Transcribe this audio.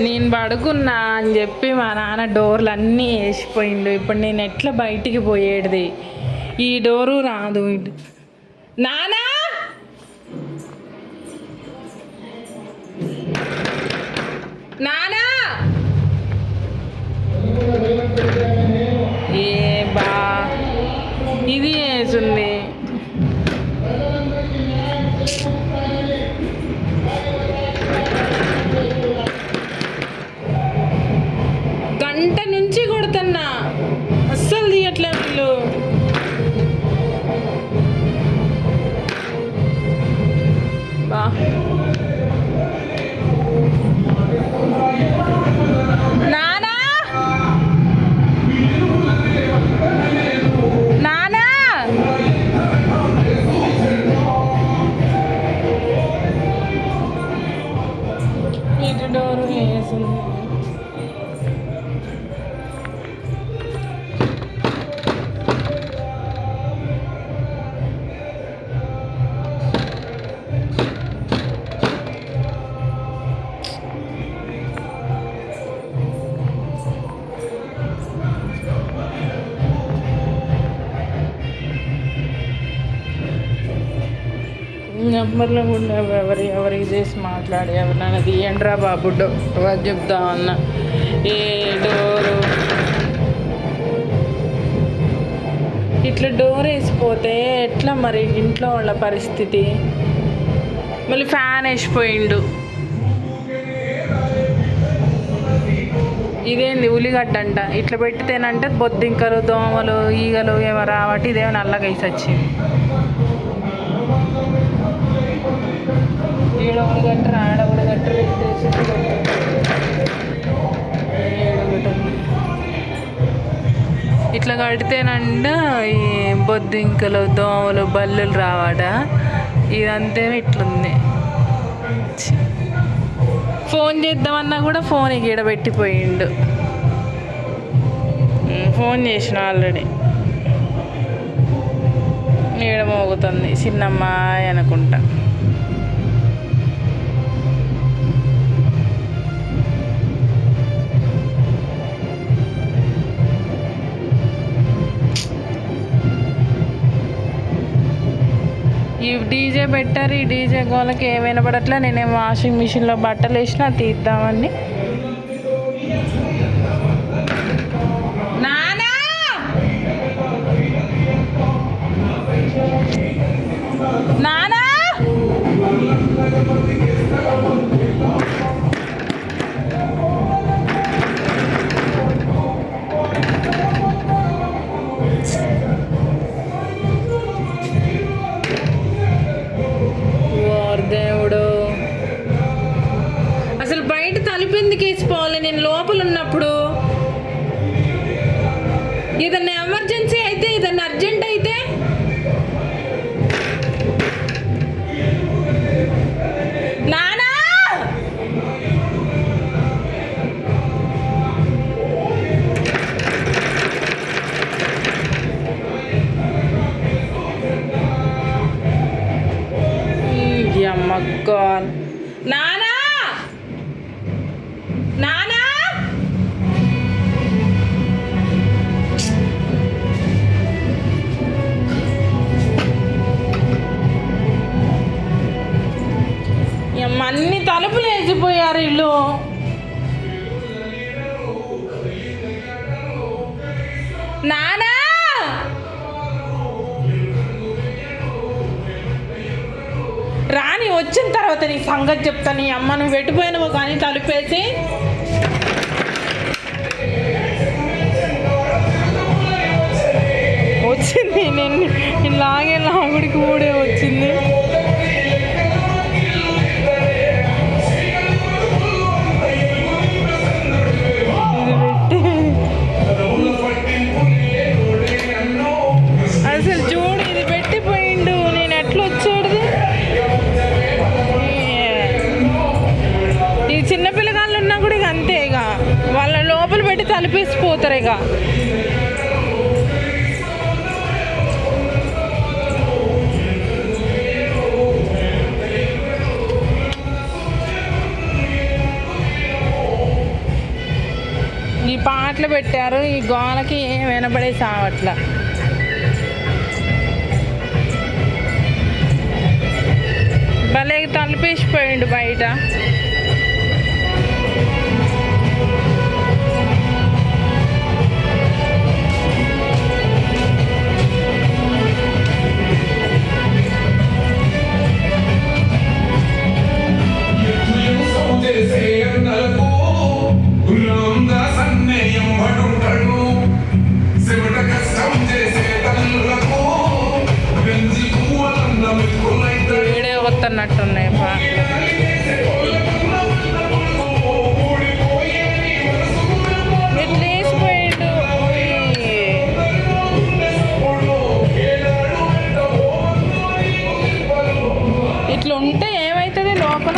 నేను పడుకున్నా అని చెప్పి మా నాన్న డోర్లు అన్నీ వేసిపోయిండు. ఇప్పుడు నేను ఎట్లా బయటికి పోయేది ఈ డోరు రాదు. నానా! డోరు వేసింది నెంబర్లో కూడా ఎవరి ఎవరికి చేసి మాట్లాడి ఎవరినైనా తీయండిరా బాబు డోర్ చెప్దామన్న ఏ డోరు ఇట్లా డోర్ వేసిపోతే ఎట్లా మరి ఇంట్లో వాళ్ళ పరిస్థితి? మళ్ళీ ఫ్యాన్ వేసిపోయిండు. ఇదేంది ఉల్లిగడ్డ అంట. ఇట్లా పెట్టితేనంటే బొద్దింకలు దోమలు ఈగలు ఏమో రాబట్టి ఇదేమో నల్లగా వేసి వచ్చింది. ఈడ ఉడగట్టు ఆడ ఉడగట్టు. పెట్టేసి ఇట్లా కడితేనంట ఈ బొద్దింకలు దోమలు బల్లులు రావాడ ఇదంతే ఇట్లుంది. ఫోన్ చేద్దామన్నా కూడా ఫోన్ ఈడ పెట్టిపోయిండు. ఫోన్ చేసిన ఆల్రెడీ. ఈడ మోగుతుంది చిన్నమ్మాయి అనుకుంటా. డీజే పెట్టారు. ఈ డీజే గోలకి ఏమైనా పడట్లే నేనేం వాషింగ్ మిషన్లో బట్టలు వేసిన తీద్దామని. ఎందుకు నేను లోపల ఉన్నప్పుడు ఏదన్నా ఎమర్జెన్సీ అయితే ఏదన్నా అర్జెంట్ అయితే నానా! అమ్మక్క నానా! వేసిపోయారు ఇల్లు నానా! రాని వచ్చిన తర్వాత నీ సంగతి చెప్తా నీ అమ్మ నువ్వు పెట్టిపోయినవు కానీ తలుపేసి. వచ్చింది నేను ఇలాగే లాగుడికి ఊడే వచ్చింది. లోపల పెట్టి తలిపేసిపోతారు ఇక. పాటలు పెట్టారు ఈ గోలకి ఏం వినపడే సావట్లా. భలే తలుపేసిపోయిండు బయట. పాడుతున్నట్టున్నాయి పాటలు ఇట్లా ఉంటే లోపల?